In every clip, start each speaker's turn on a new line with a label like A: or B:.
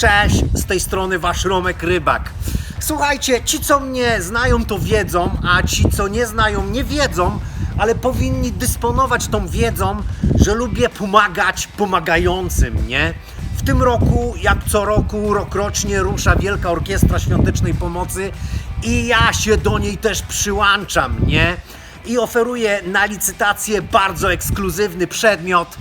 A: Cześć, z tej strony wasz Romek Rybak. Słuchajcie, ci co mnie znają to wiedzą, a ci co nie znają nie wiedzą, ale powinni dysponować tą wiedzą, że lubię pomagać pomagającym, nie? W tym roku, jak co roku, rokrocznie rusza Wielka Orkiestra Świątecznej Pomocy i ja się do niej też przyłączam, nie? I oferuję na licytację bardzo ekskluzywny przedmiot,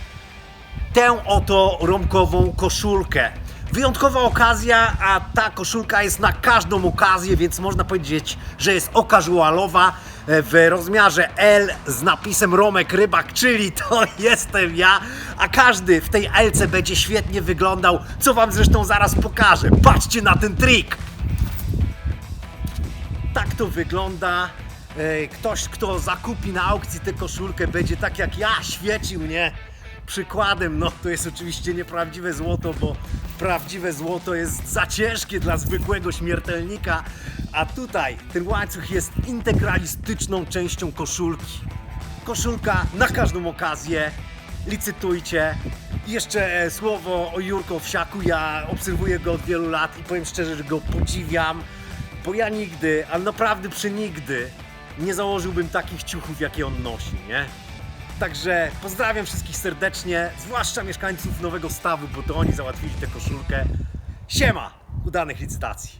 A: tę oto romkową koszulkę. Wyjątkowa okazja, a ta koszulka jest na każdą okazję, więc można powiedzieć, że jest okazualowa e, w rozmiarze L z napisem Romek Rybak, czyli to jestem ja, a każdy w tej Lce będzie świetnie wyglądał, co wam zresztą zaraz pokażę. Patrzcie na ten trik! Tak to wygląda. E, Ktoś, kto zakupi na aukcji tę koszulkę, będzie tak jak ja świecił, nie? Przykładem, no to jest oczywiście nieprawdziwe złoto, bo prawdziwe złoto jest za ciężkie dla zwykłego śmiertelnika, a tutaj ten łańcuch jest integralistyczną częścią koszulki. Koszulka na każdą okazję, licytujcie. Jeszcze e, słowo o Jurko Wsiaku, ja obserwuję go od wielu lat i powiem szczerze, że go podziwiam, bo ja nigdy, ale naprawdę przenigdy nie założyłbym takich ciuchów, jakie on nosi, nie? Także pozdrawiam wszystkich serdecznie, zwłaszcza mieszkańców Nowego Stawu, bo to oni załatwili tę koszulkę. Siema! Udanych licytacji.